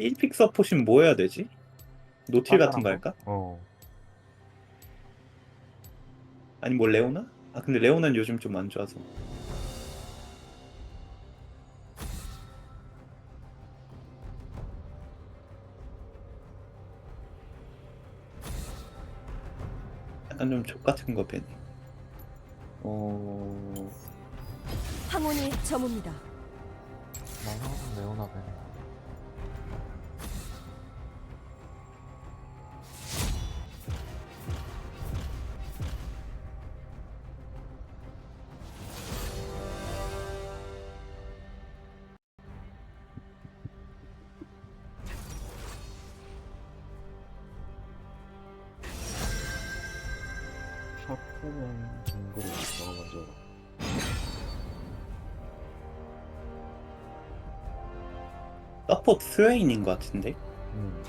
1픽 서폿이면 뭐 해야 되지? 노틸 같은 거 할까? 어. 아니 뭐 레오나? 아 근데 레오나는 요즘 좀 안 좋아서 약간 좀 족 같은 거 배네 어... 항온이 저무입니다. 서폿 스웨인인 것 같은데? 음.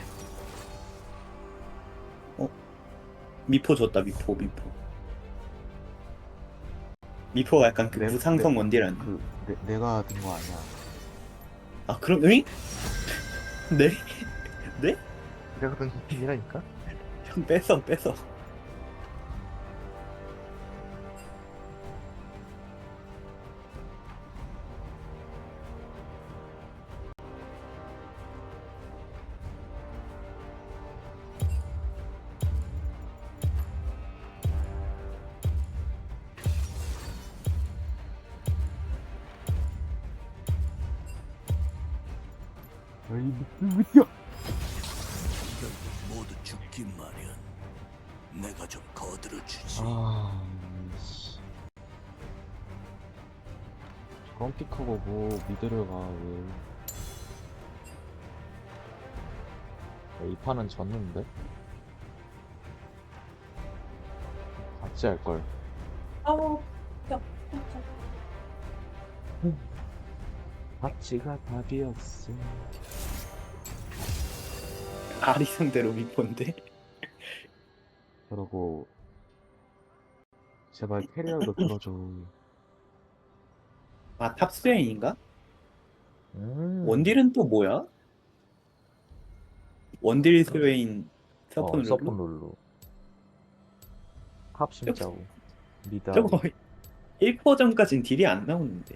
미포 줬다 미포 미포 미포가 약간 그 네, 무상성 네. 원딜 아니야? 그 내, 내가 든 거 아니야 아 그럼 응? 네? 네? 내가 든 팀이라니까? 형 뺏어 뺏어 졌는데? 같이 할걸 아우, 야, 같이가 답이었어 아리 상대로 미포인데 그러고 제발 캐리어도 들어줘 아 탑 스웨인인가? 음. 원딜은 또 뭐야? 원딜 스웨인 서폿 어? 서폰 룰루. 탑 심자고 미드 저거 1%전까진 딜이 안 나오는데.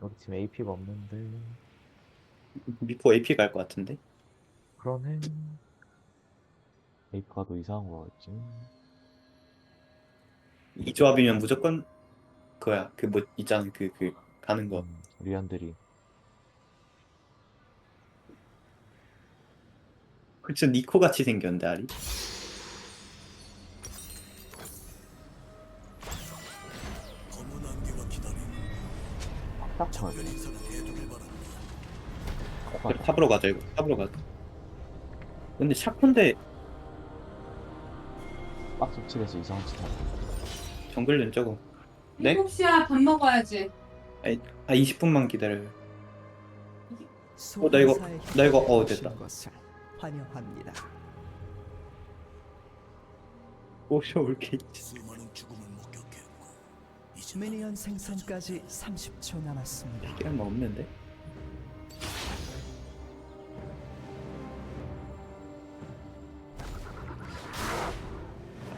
우리 팀 AP가 없는데. 미포 AP 갈 것 같은데? 그러네. AP가 더 이상한 거 같지. 이 조합이면 무조건 그거야. 그 뭐 있잖아. 그 그 가는 거. 음, 리안들이. 그치 니코 같이 생겼는데 아리 검은 안개가 기다리는 딱딱한 별 인사는 해두길 바란다. 그래, 탑으로 가자 이거. 탑으로 가자. 근데 샤콘데 박스 칠에서 이상한 짓 하고. 정글은 저거 네? 7시야 밥 먹어야지. 아 20분만 기다려요 어, 나 이거- 나 이거- 어, 됐다. 것을 환영합니다. 오셔 올게 수많은 죽음을 목격했고 이제 미니언 생성까지 30초 남았습니다. 시간 뭐 없는데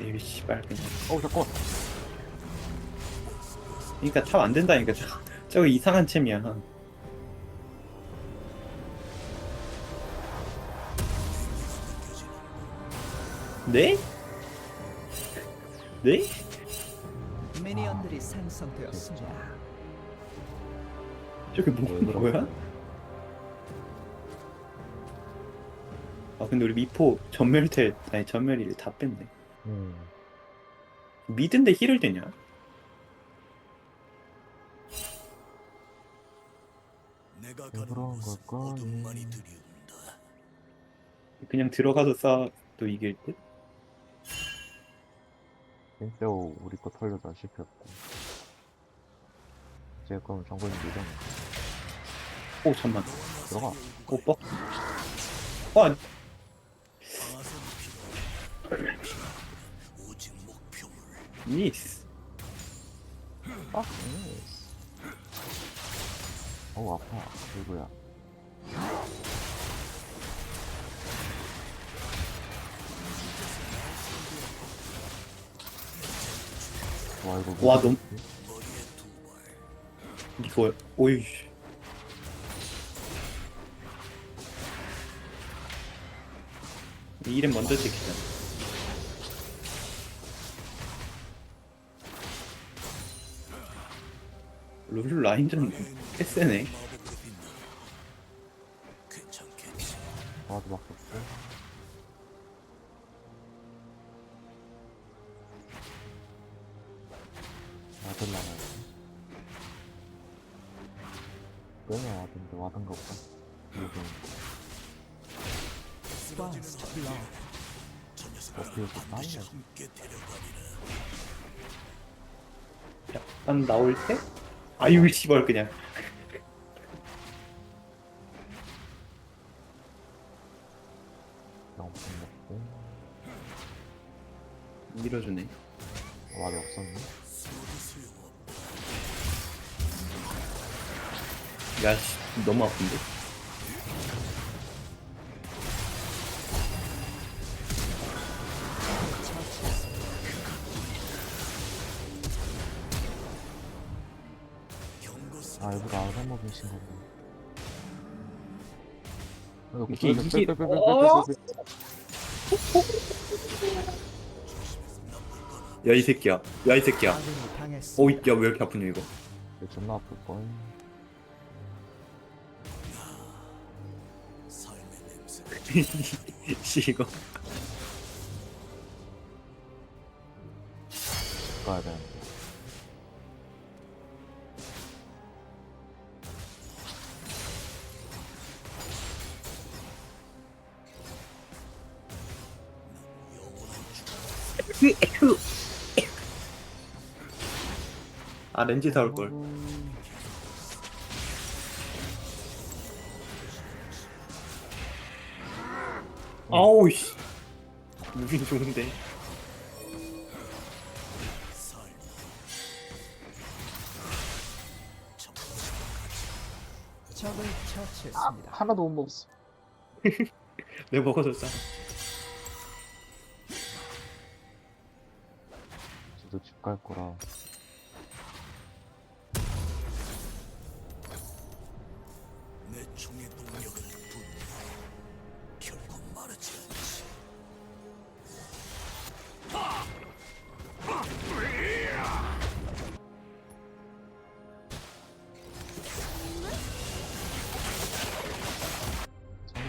에이 씨발 그냥 어우 잠깐 그러니까 탑 안 된다니까 저, 저거 이상한 챔이야 네? 네? 미니언들이 생성되었습니다. 저게 뭐, 뭐야? 아 근데 우리 미포 전멸텔 아니 전멸이를 다 뺐네 음. 미드인데 힐을 되냐? 내가 왜 가는 그런 곳은 걸까? 어둠만이 음. 드리운다. 그냥 들어가서 싸도 이길 듯? 땡새우 우리 거 털려다 씹혔고 이제 그럼 정글님 미드네 오 잠만 들어가 오 뻑? 어 아니, 방아쇠는 필요. 오직 목표물. 미스 아, 예스. 어우, 아파. 누구야? 와, 이거. 와, 뭐지? 이거 오이 이 이름 먼저 찍히자 룰 라인전 꽤 세네. 나도 막 없어. 와들 나가야지. 왜냐 와든데 와든가 없다. 이거 어떻게 이렇게 데려가리라. 약간 나올 때? 아유 씨발 그냥 야 씨 너무 아픈데? 아 일부러 아웃 먹인 친구고. 이게- 이게- 어? 야 이 새끼야 야 이 새끼야 아군이 당했습니다. 오이 야 왜 이렇게 아프냐 이거 존나 아플 걸. 이거 가야 되는데. 아 렌즈 사올 걸 아우 씨 무긴 좋은데 삶. 적을 처치했습니다. 하나도 못 먹었어. 내가 먹어줬잖아 저도 집 갈 거라.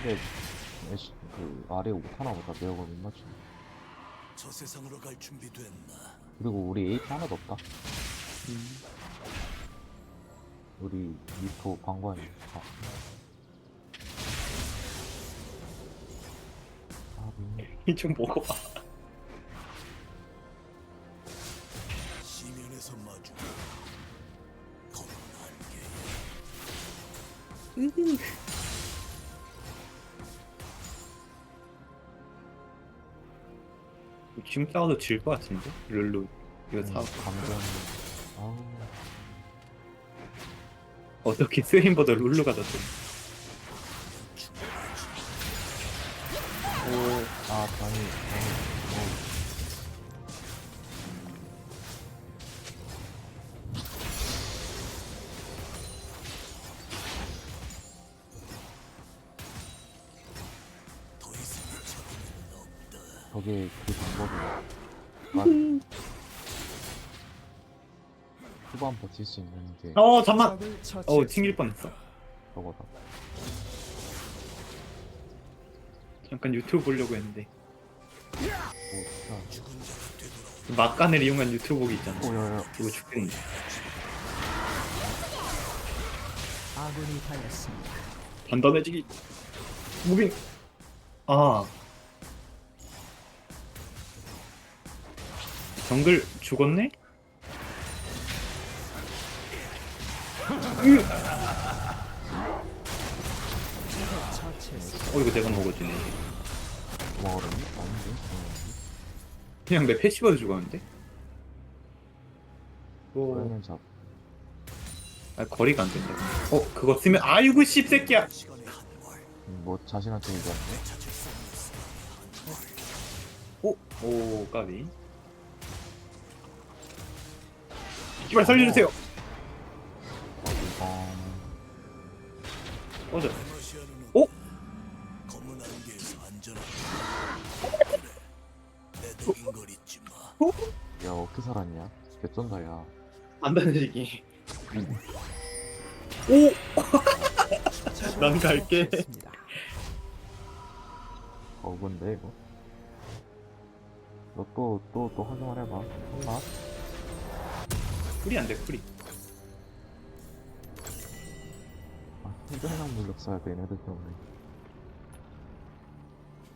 상대 애쉬 그 아래 옷 하나 보다 매력을 못 맞추네. 저 세상으로 갈 준비 됐나? 그리고 우리 에이트 하나도 없다. 우리 미포 방관이. 아. 아, 미좀 먹어봐 싸워도 질 것 같은데 룰루 이거 사 감정. 아우. 어떻게 스웨인보다 룰루가 더 세? 오 아, 단이. 저게 그 방법이야. 막 후반 버틸 수 있는 게 어 잠만 어. 튕길 뻔했어 저거다. 잠깐 유튜브 보려고 했는데 오, 자가 되돌아오. 막간을 이용한 유튜브 보기 있잖아 오, 야, 야. 이거 죽겠네 아군이 당했습니다. 단단해지기 무빙 아 정글 죽었네? 어 이거 내가? 아닌데? 어, 그냥 내 패시브로 죽었는데? 오 고양이 잡. 아 거리가 안 된다. 어 그거 쓰면 아이고 씹새끼야. 음, 뭐 자신한테 없는 오, 오 까비. 이발 살려주세요. 어, 오? 검은 안개에서 내걸 잊지 마. 야 어떻게 살았냐? 개쩐다 야. 안 다니기. 오, 난 갈게. 어근데 이거. 너 또 또 또 활용을 해봐. 혼나? 풀이 안 돼, 풀이. 아, 해변량 물력 써야 돼 얘네들 때문에.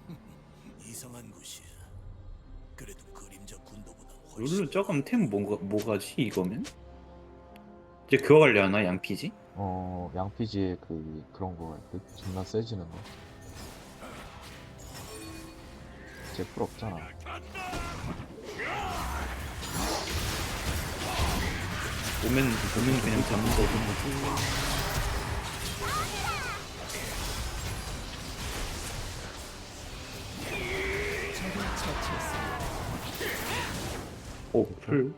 이상한 곳이야. 그래도 그림자 군도보다 훨씬 룰루 조금 템 뭐가 뭐가지 이거면? 이제 그거 관리하나 양피지? 어 양피지에 그 그런 거 할 때 존나 세지는 거. 제풀 없잖아. 오면 오면 그냥 잡는 거고. 적을 처치했습니다. 오, 풀.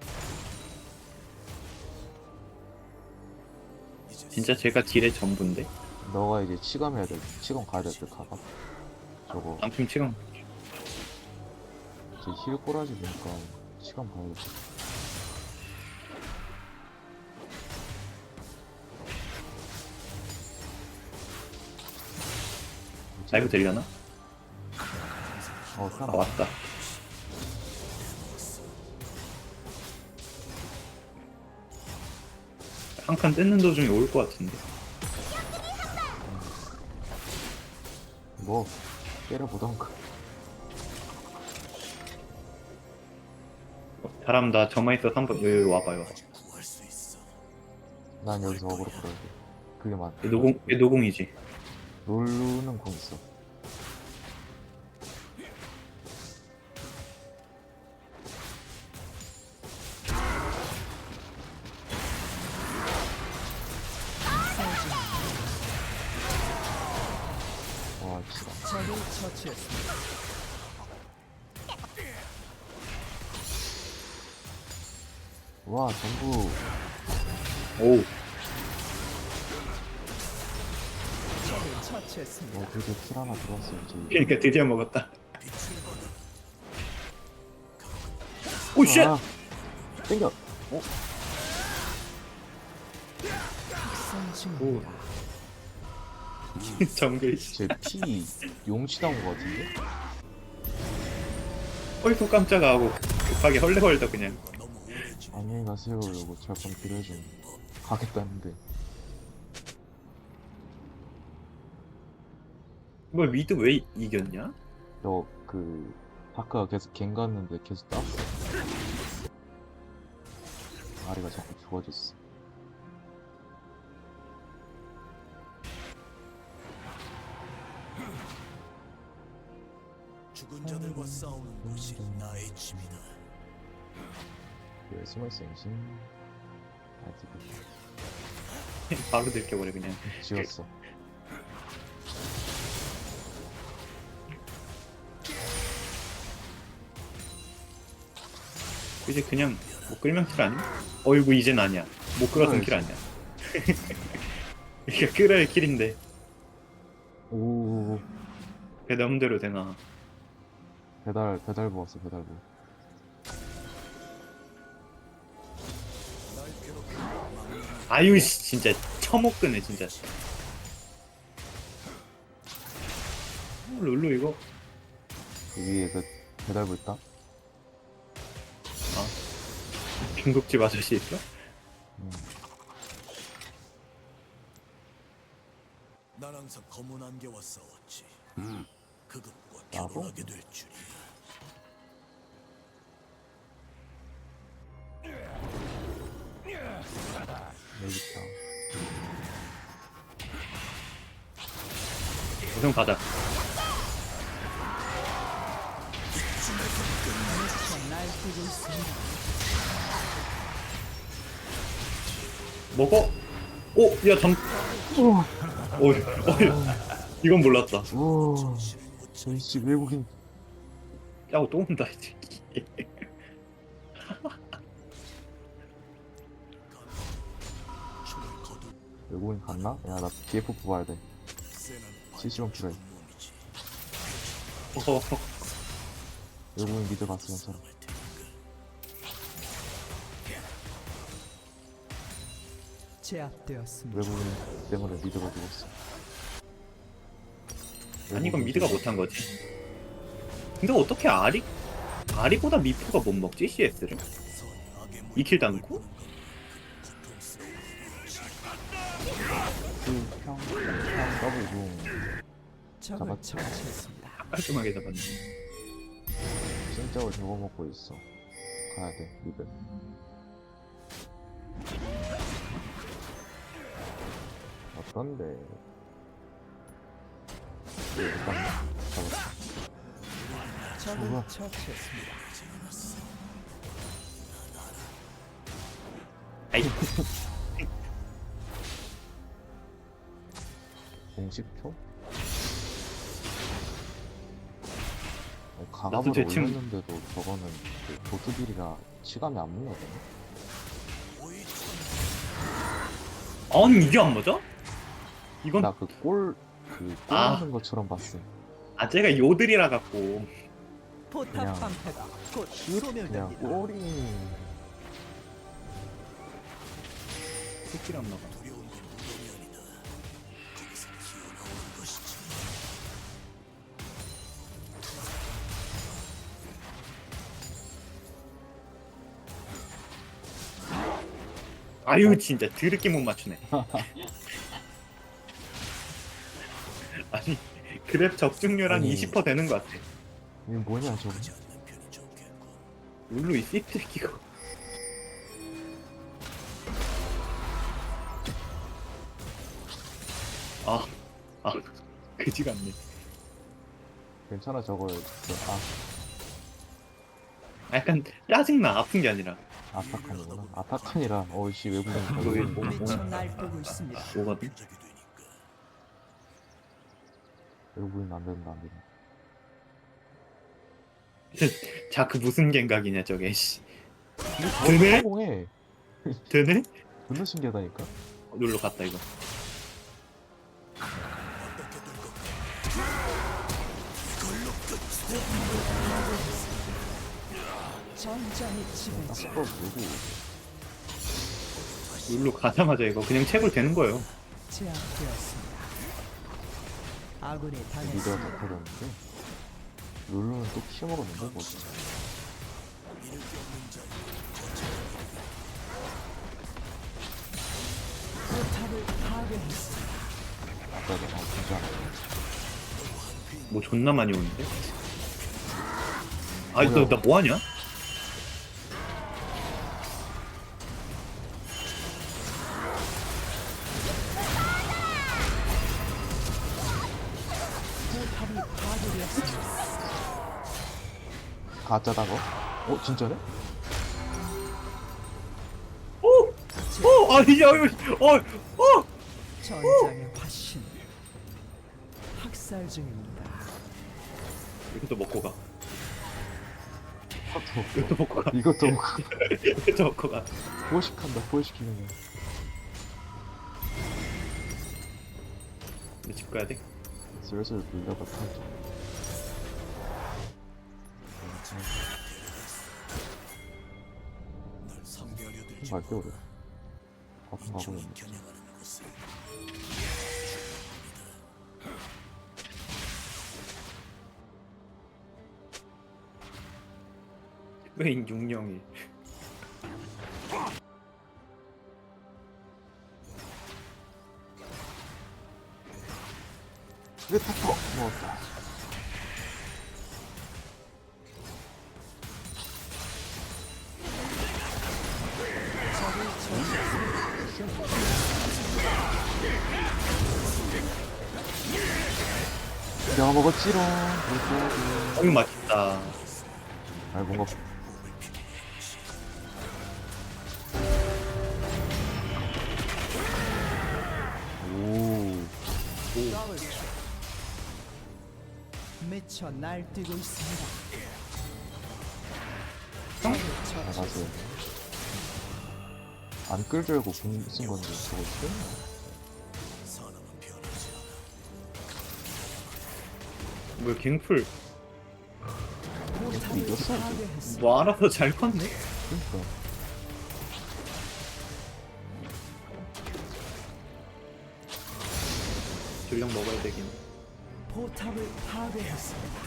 진짜 제가 딜의 전부인데. 너가 이제 치감 해야 돼. 치감 가야 될때 가봐. 저거 양팀 치강. 이제 힐 꼬라지 보니까 치감 가야 돼. 라이브 들려나? 어 아 살아. 왔다. 한 칸 뜯는 도중에 올 것 같은데. 뭐 때려보던가. 사람 다 저만 있어서 한번 여기 와봐요. 난 여기서 어그로 끌어야 돼. 그게 맞. 얘 노공, 얘 노공이지. 롤루는 공 있어. 와, 전부. 오, 처치했습니다. 어, 드디어 킬 하나 들어왔어, 이제. 그러니까 드디어 먹었다. 오 쉣! 아, 땡겨. 특성 중입니다. 정글. 제피 용치 나온 거 같은데? 어이구 깜짝아 하고 급하게 헐레헐떡 그냥. 안녕히 가세요, 이러고 절판 필요해준. 가겠다는데. 뭐 미드 왜 이겼냐? 너, 그, 다크가 계속 갱 갔는데 계속 땄어. 아리가 자꾸 죽어졌어. 죽은 자들과 싸우는 곳이 나의 집이다. 왜 숨어있어, 임신? 아직 바로 들켜버려 그냥. 지웠어. 이제 그냥 뭐 끌면 킬 아니야? 어이구 이젠 아니야. 못 끌어선 킬 아니야. 이게 끌어야 킬인데 오, 내 맘대로 되나? 배달, 배달부 왔어, 배달부. 아유 씨 진짜 처먹 끄네 진짜. 어, 룰루 이거 그 위에 그 배달부 있다? 중국집 아저씨 있어? 음. 난 항상 검은 안개와 싸웠지. 그것과 나도? 결혼하게 될 줄이야. 여기 있다. 우선 가자. 먹어. 오, 야, 잠. 오, 오, 이건 몰랐다. 우와 전씨 외국인 야고 또 온다, 이 새끼. 외국인 갔나? 야 나 BF 뽑아야 돼 세는 실시간 필요해 몸이지. 어, 외국인 미드 갔어 괜찮 제압되었습니다. 외국인 때문에 미드가 죽었어 아니, 이건 미드가 못한 거지. 근데 어떻게 아리, 아리보다 미프가 못 먹지, CS를? 선이 악의 물 2킬 당고? 그평평 더블 중 적을 잡았지. 처치했습니다. 깔끔하게 잡았네. 진짜로 적어먹고 있어 가야 돼 미드 일단 적을 우와. 처치했습니다. 아이, 공식표? 어, 나도 가갑으로 대충- 올렸는데도 저거는 그 보스딜이라 시간이 안 물러가네 아니, 이게 안 맞아? 이건, 나그 골, 그, 골 아. 하는 것처럼 봤어. 아, 제가 요들이라 갖고. 포탑 그냥- 방패가 곧 그냥 소멸됩니다. 것이지. 아유, 진짜 드럽게 못 맞추네. 그랩 적중률 한 아니. 20% 되는 것 같아. 이게 뭐냐, 저거. 룰루 이 씹새끼가. 아, 아, 그지 같네. 괜찮아, 저거. 그, 아, 아, 약간 짜증나, 아픈 게 아니라. 아타칸이구나. 아타칸이라, 어이씨, 외국인. 왜? 있습니다. 뭐거든? 외국인 안 된다, 안 된다. 자, 그 무슨 갱각이냐, 저게, 씨. 어, 되네? 성공해. 되네? 존나 신기하다니까? 룰루 갔다, 이거. 전장의 지배자 딱 누구? 룰루 가자마자 이거 그냥 채굴 되는 거예요. 제압되었습니다. 아군이 미드가 당했습니다. 다 터졌는데? 룰루는 또 키워먹었는데, 뭐지? 포탑을 파괴했습니다. 아까 내가 진짜 뭐 존나 많이 오는데? 아니, 너, 나 뭐하냐? 가짜다고? 어, 진짜네? 오! 오! 아니, 야, 이거, 어! 어! 전장의 화신 학살 중입니다. 이것도 먹고 가. 이것도 이것도 먹고 가. 이것도 뭐 이것도 먹고 가. 포식한다 포식시키는 거 이제 집 가야 돼? 슬슬 밀려가 타 들지 갈게 우리 가끔 가고 있네 왜인 육령이. 왜 타퍼 먹었다 내가 먹었지롱. 그리고 음, 맛있다. 아 뭔가 오 미쳐 날뛰고 있습니다. 잘 가세요. 아, 안 끌려고 쓴 건데 저거 쓰 않아. 뭐 갱풀 포탑을 이겼어, 이제. 뭐 알아서 잘 컸네. 그러니까. 전력 먹어야 되긴. 포탑을 파괴했습니다.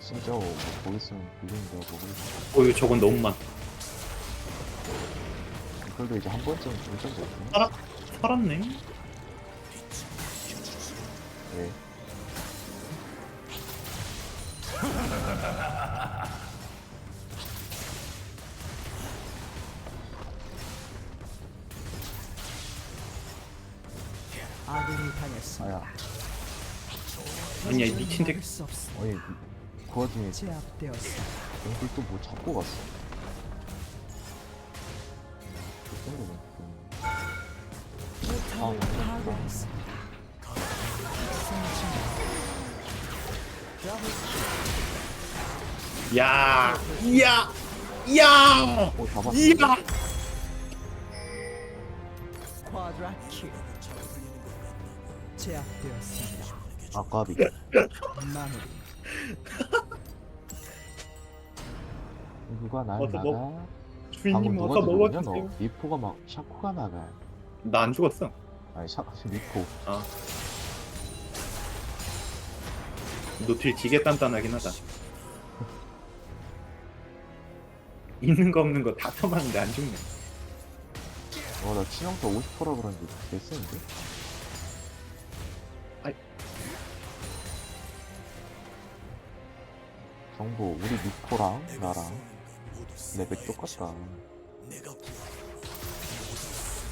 진짜 뭐 거기 있으면 빌린다고 그러지. 어유 저건 너무 많. 그래도 이제 한 번쯤 됐네. 살아 살았네. 네. 아군이 당했습니다. 아야. 아니야 이 미친 새끼. 아니 그 와중에 제압되었습니다. 앵글 또뭐 잡고 갔어. 아, 야, 이야, 이야, 어 잡았어. 이야. 쿼드라 킬. 제압되었습니다. 아까비. 마무리. 누가 날 어서 나가? 먹- 방금 주인님 누가 어서 너? 먹어주세요. 미포가 막 샤코가 나가. 나 안 죽었어. 아니 샤 미포. 노틸 되게 단단하긴 하다. 있는 거 없는 거 다 터맞는데 안 죽네. 어나 치명타 50%라 그런지 개쎄인데? 아이. 정보 우리 미포랑 나랑 레벨 똑같다. 내가 구하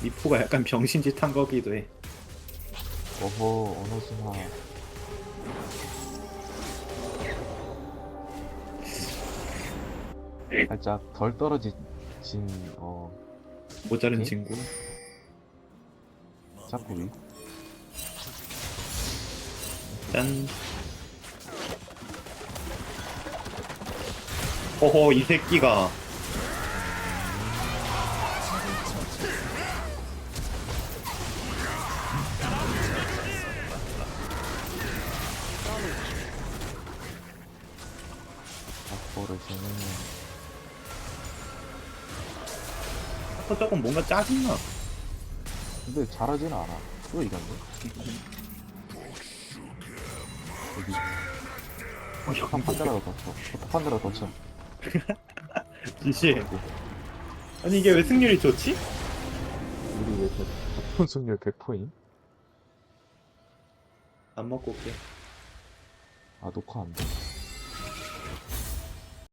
미포가 약간 병신짓 한 거기도 해. 어허 언어순화. 살짝 덜 떨어진 어 모자른 오케이. 친구. 위. 짠. 허허 이 새끼가 아까 저건 뭔가 짜증나. 근데 잘하진 않아. 또 이겼네. 여기 어, 한 판자라도 더 쳐. 한 판자라도 더 쳐. 지시. 아니 이게 왜 승률이 좋지? 우리 왜 이렇게 높은 승률 100%임? 안 먹고 올게. 아 녹화 안 돼.